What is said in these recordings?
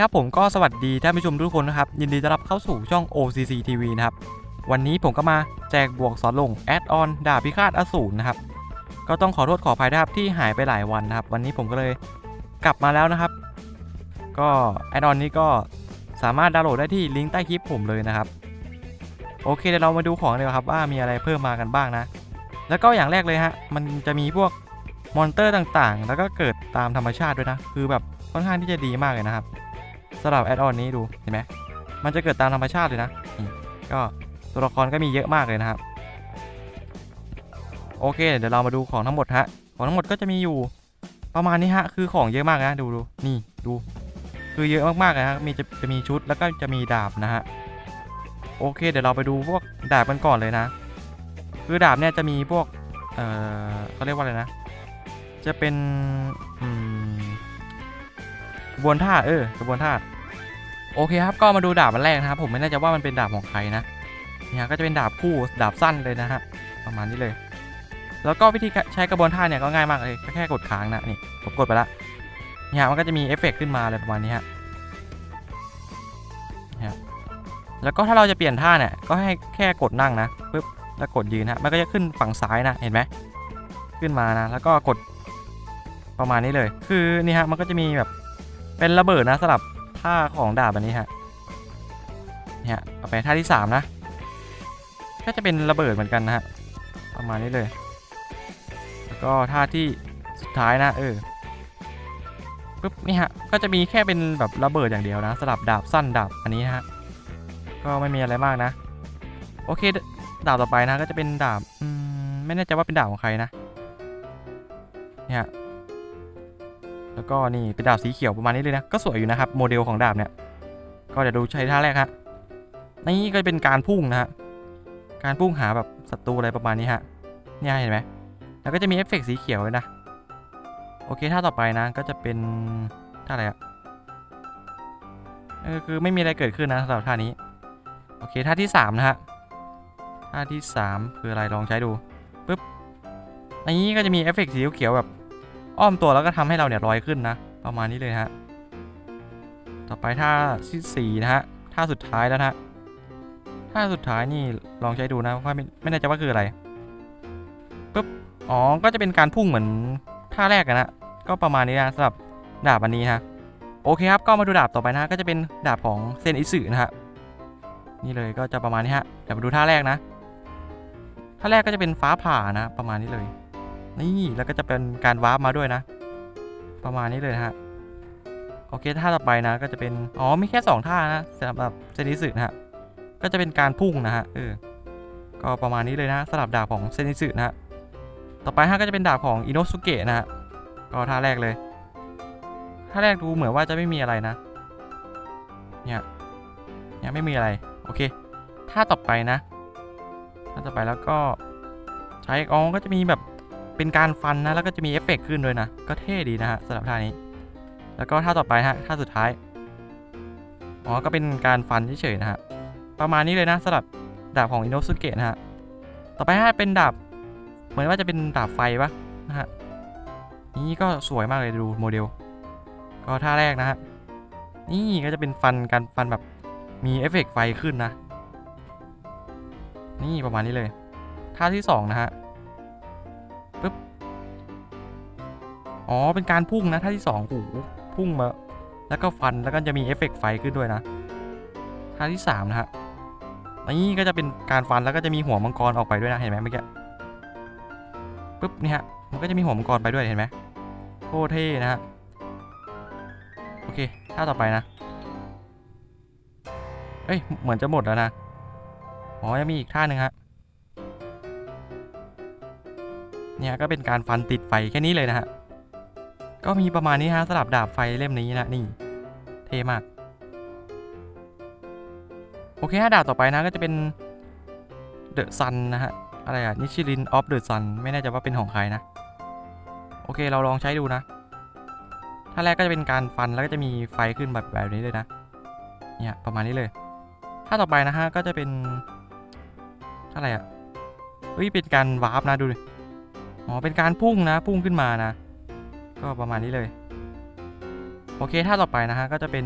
คครับผมก็สวัสดีท่านผู้ชมทุกคนนะครับ ยินดีต้อนรับเข้าสู่ช่อง OCC TV นะครับ วันนี้ผมก็มาแจกบวกสอนลงแอดออนดาบพิฆาตอสูรนะครับ ก็ต้องขอโทษขออภัยนะครับที่หายไปหลายวันนะครับ วันนี้ผมก็เลยกลับมาแล้วนะครับ ก็แอดออนนี้ก็สามารถดาวน์โหลดได้ที่ลิงก์ใต้คลิปผมเลยนะครับ โอเคเดี๋ยวเรามาดูของเลยครับว่ามีอะไรเพิ่มมากันบ้างนะ แล้วก็อย่างแรกเลยฮะมันจะมีพวกมอนเตอร์ต่างๆ แล้วก็เกิดตามธรรมชาติด้วยนะ คือแบบค่อนข้างที่จะดีมากเลยนะครับ สำหรับแอดออนนี้ดูเห็นไหมมันจะเกิดตามธรรมชาติเลยนะก็ตัวละครก็มีเยอะมากเลยนะครับ โอเค เดี๋ยวเรามาดูของทั้งหมดฮะของทั้งหมดก็จะมีอยู่ประมาณนี้ฮะคือของเยอะมากนะดูดูนี่ดูคือเยอะมากๆเลยฮะมีจะจะมีชุดแล้วก็จะมีดาบนะฮะโอเค เดี๋ยวเราไปดูพวกดาบกันก่อนเลยนะ คือดาบเนี่ยจะมีพวกเอ่อเขาเรียกว่าอะไรนะ จะเป็นอืม ระบวนท่าเออกระบวนท่าโอเคครับก็มาดูดาบอันแรกนะครับ ผมไม่แน่ใจว่ามันเป็นดาบของใครนะเนี่ยก็จะเป็นดาบคู่ดาบสั้นเลยนะฮะประมาณนี้เลย แล้วก็วิธีใช้กระบวนท่าเนี่ยก็ง่ายมากเลยก็แค่กดค้างนะนี่ผมกดไปละเนี่ยมันก็จะมีเอฟเฟกต์ขึ้นมาอะไรประมาณนี้ฮะแล้วก็ถ้าเราจะเปลี่ยนท่าเนี่ยก็ให้แค่กดนั่งนะปึ๊บแล้วกดยืนฮะมันก็จะขึ้นฝั่งซ้ายนะเห็นไหมขึ้นมานะแล้วก็กดประมาณนี้เลย คือนี่ฮะมันก็จะมีแบบ เป็นระเบิดนะสำหรับท่าของดาบอันนี้ฮะเนี่ยเอาไปท่าที่สามนะ ก็จะเป็นระเบิดเหมือนกันนะฮะประมาณนี้เลย แล้วก็ท่าที่สุดท้ายนะเออปุ๊บนี่ฮะก็จะมีแค่เป็นแบบระเบิดอย่างเดียวนะสลับดาบสั้นดาบอันนี้นะฮะก็ไม่มีอะไรมากนะ โอเคดาบต่อไปนะก็จะเป็นดาบอืมไม่แน่ใจว่าเป็นดาบของใครนะเนี่ย แล้วก็นี่เป็นดาบสีเขียวประมาณนี้เลยนะ ก็สวยอยู่นะครับโมเดลของดาบเนี่ย ก็เดี๋ยวดูใช้ท่าแรกฮะนี่ก็เป็นการพุ่งนะฮะ การพุ่งหาแบบศัตรูอะไรประมาณนี้ฮะ เนี่ยเห็นไหม แล้วก็จะมีเอฟเฟกต์สีเขียวด้วยนะ โอเคท่าต่อไปนะก็จะเป็นท่าอะไรอะเออคือไม่มีอะไรเกิดขึ้นนะสำหรับท่านี้ โอเคท่าที่สามนะฮะ ท่าที่สามคืออะไรลองใช้ดูปึ๊บอันนี้ก็จะมีเอฟเฟกต์สีเขียวแบบ อ้อมตัวแล้วก็ทำให้เราเนี่ยลอยขึ้นนะ ประมาณนี้เลยฮะ ต่อไปท่าที่สี่นะฮะท่าสุดท้ายแล้วนะฮะท่าสุดท้ายนี่ลองใช้ดูนะว่าไม่ไม่แน่ใจว่าคืออะไรปุ๊บอ๋อก็จะเป็นการพุ่งเหมือนท่าแรกกันนะก็ประมาณนี้นะสำหรับดาบอันนี้นะโอเคครับก็มาดูดาบต่อไปนะก็จะเป็นดาบของเซนอิสึนะฮะนี่เลยก็จะประมาณนี้ฮะเดี๋ยวมาดูท่าแรกนะท่าแรกก็จะเป็นฟ้าผ่านะ ประมาณนี้เลย นี่แล้วก็จะเป็นการวาร์ปมาด้วยนะ ประมาณนี้เลยนะฮะโอเคท่าต่อไปนะก็จะเป็นอ๋อมีแค่สองท่านะสำหรับเซนิสึนะฮะก็จะเป็นการพุ่งนะฮะเออก็ประมาณนี้เลยนะสำหรับดาบของเซนิสึนะฮะต่อไปฮะก็จะเป็นดาบของอิโนสุเกะนะฮะก็ท่าแรกเลยท่าแรกดูเหมือนว่าจะไม่มีอะไรนะเนี่ยเนี่ยไม่มีอะไรโอเคท่าต่อไปนะท่าต่อไปแล้วก็ใช้อ๋อก็จะมีแบบ เป็นการฟันนะ แล้วก็จะมีเอฟเฟกต์ขึ้นด้วยนะ ก็เท่ดีนะฮะสำหรับท่านี้ แล้วก็ท่าต่อไปฮะท่าสุดท้าย อ๋อ ก็เป็นการฟันเฉยๆนะฮะ ประมาณนี้เลยนะสำหรับดาบของอินโนสุเกะนะฮะ ต่อไปฮะเป็นดาบ เหมือนว่าจะเป็นดาบไฟปะนะฮะ นี่ก็สวยมากเลยดูโมเดล ก็ท่าแรกนะฮะ นี่ก็จะเป็นฟันการฟันแบบมีเอฟเฟกต์ไฟขึ้นนะ นี่ประมาณนี้เลย ท่าที่สองนะฮะ อ๋อ เป็นการพุ่งนะท่าที่สองโอ้พุ่งมา แล้วก็ฟัน แล้วก็จะมีเอฟเฟกต์ไฟขึ้นด้วยนะท่าที่สามนะฮะ นี่ก็จะเป็นการฟัน แล้วก็จะมีหัวมังกรออกไปด้วยนะ เห็นไหมเมื่อกี้ปุ๊บนี่ฮะ มันก็จะมีหัวมังกรไปด้วย เห็นไหมโคตรเท่นะฮะ โอเค ท่าต่อไปนะ เอ้ย เหมือนจะหมดแล้วนะ อ๋อ ยังมีอีกท่าหนึ่งฮะเนี่ยก็เป็นการฟันติดไฟแค่นี้เลยนะฮะ ก็มีประมาณนี้ฮะสลับดาบไฟเล่มนี้นะนี่ เท่มาก โอเคฮะดาบต่อไปนะก็จะเป็นเดอะซันนะฮะ อะไรอะนิชิลินออฟเดอะซันไม่แน่ใจว่าเป็นของใครนะ โอเคเราลองใช้ดูนะ ถ้าแรกก็จะเป็นการฟันแล้วก็จะมีไฟขึ้นแบบแบบนี้เลยนะ เนี่ยประมาณนี้เลย ถ้าต่อไปนะฮะก็จะเป็นอะไรอะเฮ้ยเป็นการวาร์ปนะดูดิ อ๋อเป็นการพุ่งนะพุ่งขึ้นมานะ ก็ประมาณนี้เลย โอเคถ้าต่อไปนะฮะก็จะเป็น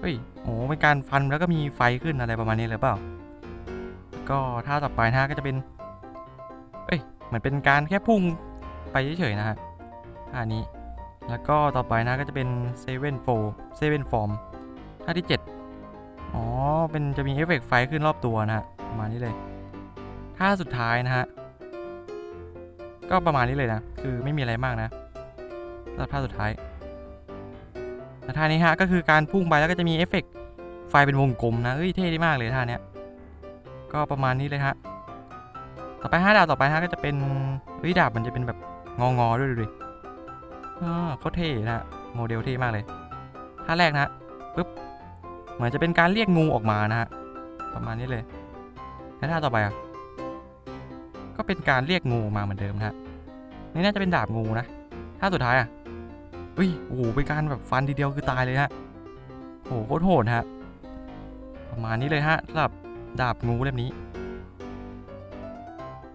เฮ้ยโอ้เป็นการฟันแล้วก็มีไฟขึ้นอะไรประมาณนี้เลยเปล่า ก็ท่าต่อไปนะฮะก็จะเป็น เอ้ยเหมือนเป็นการแค่พุ่งไปเฉยๆนะฮะท่านี้ แล้วก็ต่อไปนะก็จะเป็นเซเว่นโฟเซเว่นฟอร์มท่าที่ 7 อ๋อ เป็นจะมีเอฟเฟกต์ไฟขึ้นรอบตัวนะฮะ ประมาณนี้เลย ท่าสุดท้ายนะฮะ ก็ประมาณนี้เลยนะ คือไม่มีอะไรมากนะสำหรับท่าสุดท้ายแต่ท่านี้ฮะก็คือการพุ่งไปแล้วก็จะมีเอฟเฟกต์ไฟเป็นวงกลมนะเอ้ยเท่ดีมากเลยท่าเนี้ยก็ประมาณนี้เลยฮะต่อไปห้าดาวต่อไปฮะก็จะเป็นเฮ้ยดาบมันจะเป็นแบบงองอๆด้วยดูดิอ่าเท่นะฮะโมเดลเท่มากเลยท่าแรกนะฮะปึ๊บเหมือนจะเป็นการเรียกงูออกมานะฮะประมาณนี้เลยแล้วท่าต่อไปอะ ก็เป็นการเรียกงูมาเหมือนเดิมนะฮะนี่น่าจะเป็นดาบงูนะท่าสุดท้ายอะอุ้ยโอ้โหเป็นการแบบฟันทีเดียวคือตายเลยฮะโอ้โหโคตรโหดฮะประมาณนี้เลยฮะสำหรับดาบงูเล่มนี้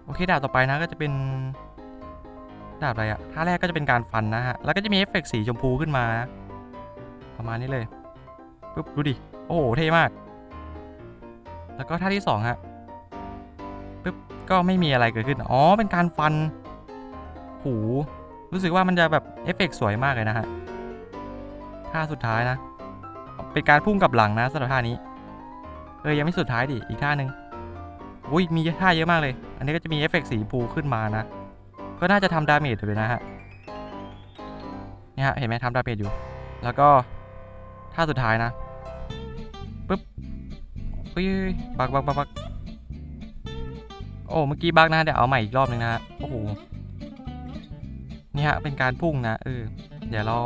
โอเคดาบต่อไปนะก็จะเป็นดาบอะไรอะท่าแรกก็จะเป็นการฟันนะฮะ แล้วก็จะมีเอฟเฟกต์สีชมพูขึ้นมานะประมาณนี้เลยปุ๊บดูดิ โอ้โห เท่มาก แล้วก็ท่าที่สองฮะปุ๊บ ก็ไม่มีอะไรเกิดขึ้น อ๋อ เป็นการฟัน หู รู้สึกว่ามันจะแบบเอฟเฟกต์สวยมากเลยนะฮะ ท่าสุดท้ายนะ เป็นการพุ่งกลับหลังนะสำหรับท่านี้ เออ ยังไม่สุดท้ายดิ อีกท่าหนึ่งอุ้ยมีท่าเยอะมากเลย อันนี้ก็จะมีเอฟเฟกต์สีพูขึ้นมานะ ก็น่าจะทำดาเมจอยู่นะฮะ เนี่ยฮะ เห็นไหมทำดาเมจอยู่ แล้วก็ท่าสุดท้ายนะปึ๊บอุ้ยบักบักบักบัก โอ้เมื่อกี้บักนะเดี๋ยวเอาใหม่อีกรอบหนึงนะ โอ้โห นี่ฮะเป็นการพุ่งนะเออเดี๋ยวเรา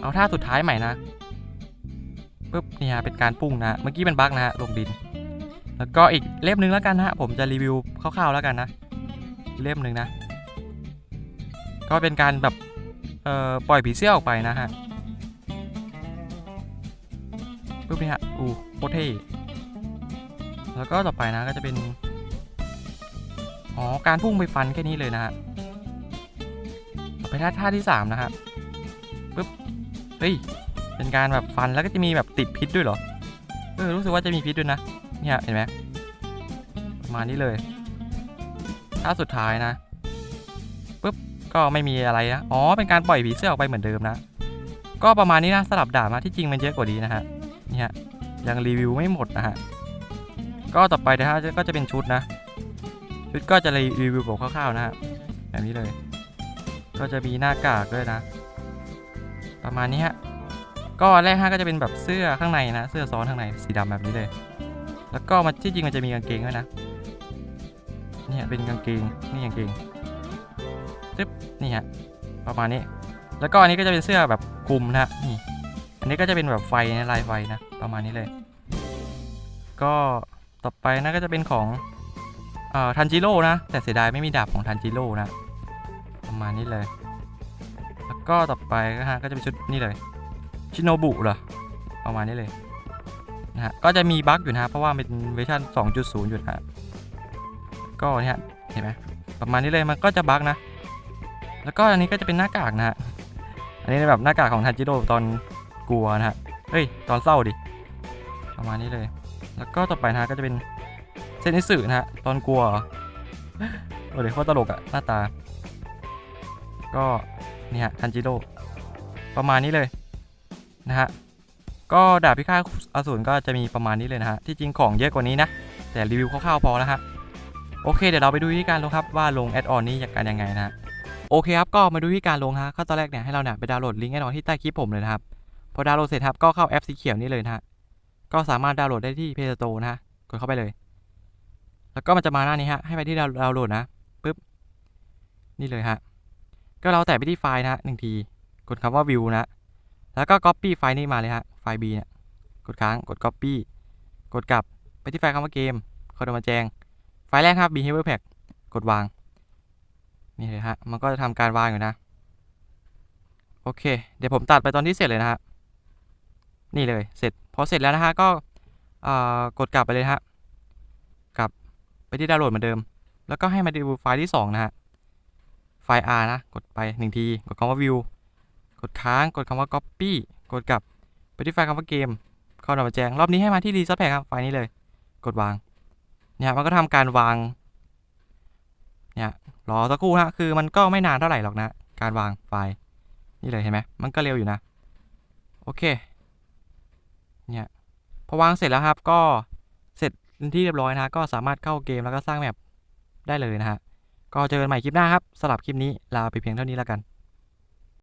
เอาท่าสุดท้ายใหม่นะปึ๊บนี่ฮะเป็นการพุ่งนะเมื่อกี้เป็นบักนะฮะลงดิน แล้วก็อีกเล่มหนึงแล้วกันนะฮะผมจะรีวิวคร่าวๆแล้วกันนะเล่มหนึ่งนะ ก็เป็นการแบบเอ่อปล่อยผีเสื้อออกไปนะฮะปุ๊บนี่ฮะอู้โคตรเท่แล้วก็ต่อไปนะก็จะเป็น อ๋อ การพุ่งไปฟันแค่นี้เลยนะฮะไปท่าท่าที่สามนะฮะปุ๊บ เฮ้ย เป็นการแบบฟันแล้วก็จะมีแบบติดพิษด้วยเหรอ เออ รู้สึกว่าจะมีพิษด้วยนะ เนี่ยเห็นไหมประมาณนี้เลย ท่าสุดท้ายนะปุ๊บ ก็ไม่มีอะไรนะ อ๋อ เป็นการปล่อยผีเสื้อออกไปเหมือนเดิมนะ ก็ประมาณนี้นะสลับด่ามาที่จริงมันเยอะกว่านี้นะฮะ เนี่ยยังรีวิวไม่หมดนะฮะ ก็ต่อไปนะฮะก็จะเป็นชุดนะ ชุดก็จะรีวิวแบบคร่าวๆนะฮะแบบนี้เลย ก็จะมีหน้ากากด้วยนะ ประมาณนี้ฮะก็แรกฮะก็จะเป็นแบบเสื้อข้างในนะ เสื้อซ้อนข้างในสีดำแบบนี้เลย แล้วก็มันที่จริงมันจะมีกางเกงด้วยนะเนี่ยเป็นกางเกงนี่กางเกงตึ๊บนี่ฮะประมาณนี้ แล้วก็อันนี้ก็จะเป็นเสื้อแบบคลุมนะฮะนี่ อันนี้ก็จะเป็นแบบไฟนะลายไฟนะประมาณนี้เลย ก็ต่อไปนะก็จะเป็นของ เอ่อทันจิโร่นะ แต่เสียดายไม่มีดาบของทันจิโร่นะ ประมาณนี้เลย แล้วก็ต่อไปก็ฮะก็จะเป็นชุดนี่เลยชิโนบุเหรอประมาณนี้เลยนะฮะก็จะมีบั๊กอยู่นะเพราะว่าเป็นเวอร์ชัน2.0 อยู่นะฮะก็เนี่ยเห็นไหมประมาณนี้เลยมันก็จะบั๊กนะ แล้วก็อันนี้ก็จะเป็นหน้ากากนะฮะอันนี้แบบหน้ากากของทันจิโร่ตอนกลัวนะฮะเฮ้ยตอนเศร้าดิประมาณนี้เลย แล้วก็ต่อไปนะก็จะเป็น เซนิสึนะฮะ ตอนกลัวเหรอโอ้ยโคตรตลกอะหน้าตา ก็นี่ฮะทันจิโร่ประมาณนี้เลยนะฮะ ก็ดาบพิฆาตอสูรก็จะมีประมาณนี้เลยนะฮะ ที่จริงของเยอะกว่านี้นะ แต่รีวิวคร่าวๆพอแล้วฮะ โอเค เดี๋ยวเราไปดูวิธีการลงครับว่าลงแอดออนนี้จากการยังไงนะฮะโอเคครับ ก็มาดูวิธีการลงฮะขั้นตอนแรกเนี่ยให้เราเนี่ยไปดาวน์โหลดลิงก์แอดออนที่ใต้คลิปผมเลยนะครับ พอดาวน์โหลดเสร็จครับก็เข้าแอปสีเขียวนี่เลยนะฮะ ก็สามารถดาวน์โหลดได้ที่ Play Store นะฮะ กดเข้าไปเลย แล้วก็มันจะมาหน้านี้ฮะ ให้ไปที่ดาวน์โหลดนะปึ๊บ นี่เลยฮะ ก็เราแตะไปที่ไฟล์นะหนึ่งที กดคำว่า view นะ แล้วก็ copy ไฟล์นี้มาเลยฮะ ไฟล์ B เนี่ย กดค้าง กด copy กดกลับไปที่ไฟล์คำว่าเกมเขาจะมาแจ้งไฟล์แรกครับ behavior pack กดวาง นี่เลยฮะ มันก็จะทำการวางอยู่นะ โอเค เดี๋ยวผมตัดไปตอนที่เสร็จเลยนะฮะ นี่เลย เสร็จ พอเสร็จแล้วนะฮะ ก็กดกลับไปเลยฮะ ไปที่ดาวน์โหลดเหมือนเดิม แล้วก็ให้มาดูไฟล์ที่ 2 นะฮะ ไฟล์ R นะ กดไป1ทีกดคำว่า view กดค้าง กดคำว่า copy กดกลับ ไปที่ไฟล์คำว่าเกม เข้าดับแจ้ง รอบนี้ให้มาที่รีซอสแพ็ครับ ไฟล์นี้เลย กดวาง เนี่ยมันก็ทำการวาง เนี่ยรอสักครู่ฮะ คือมันก็ไม่นานเท่าไหร่หรอกนะ การวางไฟล์ นี่เลยเห็นไหม มันก็เร็วอยู่นะ โอเค เนี่ย พอวางเสร็จแล้วครับ ก็เสร็จ ที่เรียบร้อยนะฮะก็สามารถเข้าเกมแล้วก็สร้างแมปได้เลยนะฮะก็เจอกันใหม่คลิปหน้าครับสำหรับคลิปนี้ลาไปเพียงเท่านี้แล้วกัน